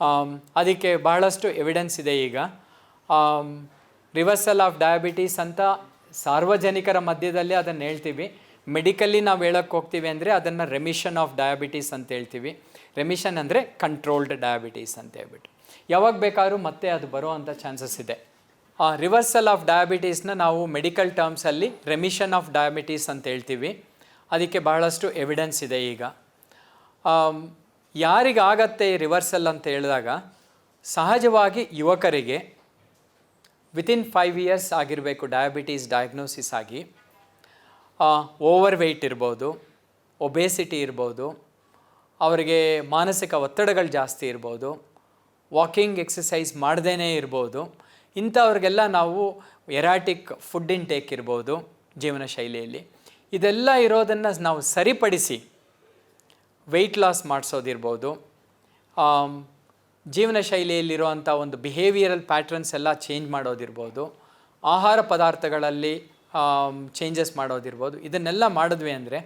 Am, ಅದಕ್ಕೆ ಬಹಳಷ್ಟು evidence ಇದೆ ಈಗ. ರಿವರ್ಸಲ್ ಆಫ್ ಡಯಾಬಿಟೀಸ್ ಅಂತ ಸಾರ್ವಜನಿಕರ ಮಧ್ಯದಲ್ಲಿ ಅದನ್ನು ಹೇಳ್ತೀವಿ. ಮೆಡಿಕಲಿ ನಾವು ಹೇಳೋಕ್ಕೆ ಹೋಗ್ತೀವಿ ಅಂದರೆ ಅದನ್ನು ರೆಮಿಷನ್ ಆಫ್ ಡಯಾಬಿಟೀಸ್ ಅಂತ ಹೇಳ್ತೀವಿ. ರೆಮಿಷನ್ ಅಂದರೆ ಕಂಟ್ರೋಲ್ಡ್ ಡಯಾಬಿಟೀಸ್ ಅಂತ ಹೇಳ್ಬಿಟ್ಟು. ಯಾವಾಗ ಬೇಕಾದ್ರೂ ಮತ್ತೆ ಅದು ಬರುವಂಥ ಚಾನ್ಸಸ್ ಇದೆ. ರಿವರ್ಸಲ್ ಆಫ್ ಡಯಾಬಿಟೀಸ್ನ ನಾವು ಮೆಡಿಕಲ್ ಟರ್ಮ್ಸಲ್ಲಿ ರೆಮಿಷನ್ ಆಫ್ ಡಯಾಬಿಟೀಸ್ ಅಂತ ಹೇಳ್ತೀವಿ. ಅದಕ್ಕೆ ಬಹಳಷ್ಟು ಎವಿಡೆನ್ಸ್ ಇದೆ ಈಗ. ಆಮ್, ಈ ರಿವರ್ಸಲ್ ಅಂತ ಹೇಳಿದಾಗ ಸಹಜವಾಗಿ ಯುವಕರಿಗೆ ವಿತಿನ್ ಫೈವ್ ಇಯರ್ಸ್ ಆಗಿರಬೇಕು ಡಯಾಬಿಟೀಸ್ ಡಯಾಗ್ನೋಸಿಸ್ ಆಗಿ ಓವರ್ ವೆಯ್ಟ್ ಇರ್ಬೋದು ಒಬೇಸಿಟಿ ಇರ್ಬೋದು ಅವರಿಗೆ ಮಾನಸಿಕ ಒತ್ತಡಗಳು ಜಾಸ್ತಿ ಇರ್ಬೋದು ವಾಕಿಂಗ್ ಎಕ್ಸಸೈಸ್ ಮಾಡ್ದೇ ಇರ್ಬೋದು ಇಂಥವ್ರಿಗೆಲ್ಲ ನಾವು ಎರಾಟಿಕ್ ಫುಡ್ ಇಂಟೇಕ್ ಇರ್ಬೋದು ಜೀವನ ಶೈಲಿಯಲ್ಲಿ ಇದೆಲ್ಲ ಇರೋದನ್ನು ನಾವು ಸರಿಪಡಿಸಿ ವೆಯ್ಟ್ ಲಾಸ್ ಮಾಡಿಸೋದಿರ್ಬೋದು. ಜೀವನ ಶೈಲಿಯಲ್ಲಿರುವಂಥ ಒಂದು ಬಿಹೇವಿಯರಲ್ ಪ್ಯಾಟ್ರನ್ಸ್ ಎಲ್ಲ ಚೇಂಜ್ ಮಾಡೋದಿರ್ಬೋದು. ಆಹಾರ ಪದಾರ್ಥಗಳಲ್ಲಿ ಚೇಂಜಸ್ ಮಾಡೋದಿರ್ಬೋದು. ಇದನ್ನೆಲ್ಲ ಮಾಡಿದ್ವಿ ಅಂದರೆ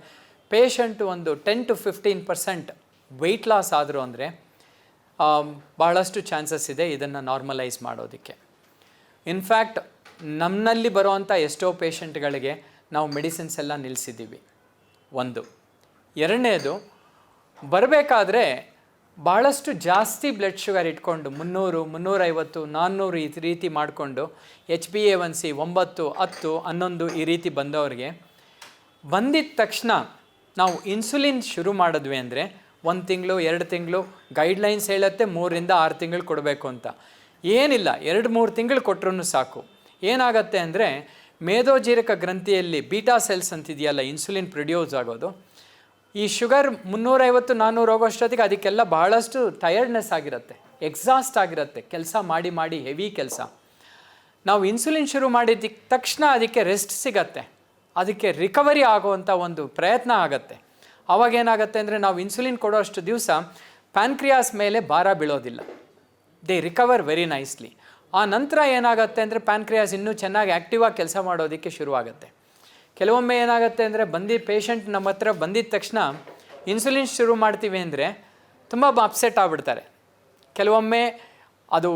ಪೇಷಂಟ್ ಒಂದು ten to fifteen percent weight loss ಆದರೂ ಅಂದರೆ ಭಾಳಷ್ಟು ಚಾನ್ಸಸ್ ಇದೆ ಇದನ್ನು ನಾರ್ಮಲೈಸ್ ಮಾಡೋದಕ್ಕೆ. ಇನ್ಫ್ಯಾಕ್ಟ್ ನಮ್ಮಲ್ಲಿ ಬರುವಂಥ ಎಷ್ಟೋ ಪೇಷಂಟ್ಗಳಿಗೆ ನಾವು ಮೆಡಿಸಿನ್ಸ್ ಎಲ್ಲ ನಿಲ್ಲಿಸಿದ್ದೀವಿ ಒಂದು. ಎರಡನೇದು ಬರಬೇಕಾದ್ರೆ ಭಾಳಷ್ಟು ಜಾಸ್ತಿ ಬ್ಲಡ್ ಶುಗರ್ ಇಟ್ಕೊಂಡು ಮುನ್ನೂರು, ಮುನ್ನೂರೈವತ್ತು, ನಾನ್ನೂರು ಈ ರೀತಿ ಮಾಡಿಕೊಂಡು H B A one C ಒಂಬತ್ತು, ಹತ್ತು, ಹನ್ನೊಂದು ಈ ರೀತಿ ಬಂದವ್ರಿಗೆ ಬಂದಿದ್ದ ತಕ್ಷಣ ನಾವು ಇನ್ಸುಲಿನ್ ಶುರು ಮಾಡಿದ್ವಿ ಅಂದರೆ ಒಂದು ತಿಂಗಳು, ಎರಡು ತಿಂಗಳು ಗೈಡ್ಲೈನ್ಸ್ ಹೇಳುತ್ತೆ ಮೂರರಿಂದ ಆರು ತಿಂಗಳು ಕೊಡಬೇಕು ಅಂತ. ಏನಿಲ್ಲ, ಎರಡು, ಮೂರು ತಿಂಗಳು ಕೊಟ್ಟರು ಸಾಕು. ಏನಾಗತ್ತೆ ಅಂದರೆ ಮೇದೋಜೀರಕ ಗ್ರಂಥಿಯಲ್ಲಿ ಬೀಟಾ ಸೆಲ್ಸ್ ಅಂತಿದೆಯಲ್ಲ ಇನ್ಸುಲಿನ್ ಪ್ರೊಡ್ಯೂಸ್ ಆಗೋದು. ಈ ಶುಗರ್ ಮುನ್ನೂರೈವತ್ತು, ನಾನ್ನೂರು ಹೋಗೋಷ್ಟೊತ್ತಿಗೆ ಅದಕ್ಕೆಲ್ಲ ಬಹಳಷ್ಟು ಟಯರ್ಡ್ನೆಸ್ ಆಗಿರುತ್ತೆ ಎಕ್ಸಾಸ್ಟ್ ಆಗಿರುತ್ತೆ, ಕೆಲಸ ಮಾಡಿ ಮಾಡಿ ಹೆವಿ ಕೆಲಸ. ನಾವು ಇನ್ಸುಲಿನ್ ಶುರು ಮಾಡಿದ ತಕ್ಷಣ ಅದಕ್ಕೆ ರೆಸ್ಟ್ ಸಿಗತ್ತೆ, ಅದಕ್ಕೆ ರಿಕವರಿ ಆಗುವಂಥ ಒಂದು ಪ್ರಯತ್ನ ಆಗತ್ತೆ. ಅವಾಗ ಏನಾಗುತ್ತೆ ಅಂದರೆ ನಾವು ಇನ್ಸುಲಿನ್ ಕೊಡೋಷ್ಟು ದಿವಸ ಪ್ಯಾನ್ಕ್ರಿಯಾಸ್ ಮೇಲೆ ಭಾರ ಬೀಳೋದಿಲ್ಲ. ದೇ ರಿಕವರ್ ವೆರಿ ನೈಸ್ಲಿ ಆ ನಂತರ ಏನಾಗುತ್ತೆ ಅಂದರೆ ಪ್ಯಾನ್ಕ್ರಿಯಾಸ್ ಇನ್ನೂ ಚೆನ್ನಾಗಿ ಆ್ಯಕ್ಟಿವಾಗಿ ಕೆಲಸ ಮಾಡೋದಕ್ಕೆ ಶುರುವಾಗುತ್ತೆ. ಕೆಲವೊಮ್ಮೆ ಏನಾಗುತ್ತೆ ಅಂದರೆ ಬಂದಿದ್ದ ಪೇಷಂಟ್ ನಮ್ಮ ಹತ್ರ ಬಂದಿದ್ದ ತಕ್ಷಣ ಇನ್ಸುಲಿನ್ ಶುರು ಮಾಡ್ತೀವಿ ಅಂದರೆ ತುಂಬ ಅಪ್ಸೆಟ್ ಆಗ್ಬಿಡ್ತಾರೆ. ಕೆಲವೊಮ್ಮೆ ಅದು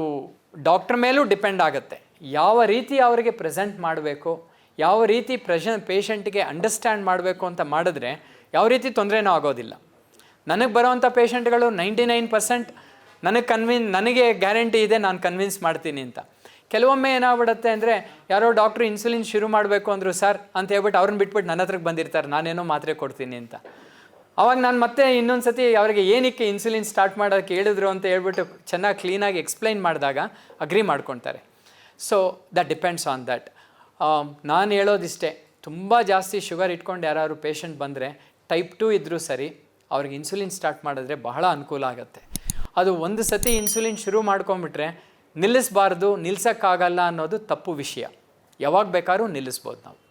ಡಾಕ್ಟ್ರ್ ಮೇಲೂ ಡಿಪೆಂಡ್ ಆಗುತ್ತೆ. ಯಾವ ರೀತಿ ಅವರಿಗೆ ಪ್ರೆಸೆಂಟ್ ಮಾಡಬೇಕು, ಯಾವ ರೀತಿ ಪ್ರೆಷ ಪೇಷಂಟ್ಗೆ ಅಂಡರ್ಸ್ಟ್ಯಾಂಡ್ ಮಾಡಬೇಕು ಅಂತ ಮಾಡಿದ್ರೆ ಯಾವ ರೀತಿ ತೊಂದರೆನೂ ಆಗೋದಿಲ್ಲ. ನನಗೆ ಬರೋವಂಥ ಪೇಷಂಟ್ಗಳು ನೈಂಟಿ ನೈನ್ ಪರ್ಸೆಂಟ್ ನನಗೆ ಕನ್ವಿನ್ ನನಗೆ ಗ್ಯಾರಂಟಿ ಇದೆ, ನಾನು ಕನ್ವಿನ್ಸ್ ಮಾಡ್ತೀನಿ ಅಂತ. ಕೆಲವೊಮ್ಮೆ ಏನಾಗ್ಬಿಡತ್ತೆ ಅಂದರೆ ಯಾರೋ ಡಾಕ್ಟ್ರು ಇನ್ಸುಲಿನ್ ಶುರು ಮಾಡಬೇಕು ಅಂದರು, ಸರ್, ಅಂತ ಹೇಳ್ಬಿಟ್ಟು ಅವ್ರನ್ನ ಬಿಟ್ಬಿಟ್ಟು ನನ್ನ ಹತ್ರಕ್ಕೆ ಬಂದಿರ್ತಾರೆ. ನಾನೇನೋ ಮಾತ್ರೆ ಕೊಡ್ತೀನಿ ಅಂತ. ಅವಾಗ ನಾನು ಮತ್ತೆ ಇನ್ನೊಂದು ಸತಿ ಅವರಿಗೆ ಏನಕ್ಕೆ ಇನ್ಸುಲಿನ್ ಸ್ಟಾರ್ಟ್ ಮಾಡೋಕ್ಕೆ ಹೇಳಿದ್ರು ಅಂತ ಹೇಳ್ಬಿಟ್ಟು ಚೆನ್ನಾಗಿ ಕ್ಲೀನಾಗಿ ಎಕ್ಸ್ಪ್ಲೈನ್ ಮಾಡಿದಾಗ ಅಗ್ರಿ ಮಾಡ್ಕೊತಾರೆ. So that depends on that ನಾನು ಹೇಳೋದಿಷ್ಟೇ, ತುಂಬ ಜಾಸ್ತಿ ಶುಗರ್ ಇಟ್ಕೊಂಡು ಯಾರಾದ್ರು ಪೇಷಂಟ್ ಬಂದರೆ ಟೈಪ್ ಟು ಇದ್ದರೂ ಸರಿ, ಅವ್ರಿಗೆ ಇನ್ಸುಲಿನ್ ಸ್ಟಾರ್ಟ್ ಮಾಡಿದ್ರೆ ಬಹಳ ಅನುಕೂಲ ಆಗುತ್ತೆ. ಅದು ಒಂದು ಸತಿ ಇನ್ಸುಲಿನ್ ಶುರು ಮಾಡ್ಕೊಂಬಿಟ್ರೆ ನಿಲ್ಲಿಸಬಾರ್ದು ನಿಲ್ಸೋಕ್ಕಾಗಲ್ಲ ಅನ್ನೋದು ತಪ್ಪು ವಿಷಯ. ಯಾವಾಗ ಬೇಕಾದ್ರೂ ನಿಲ್ಲಿಸ್ಬೋದು ನಾವು.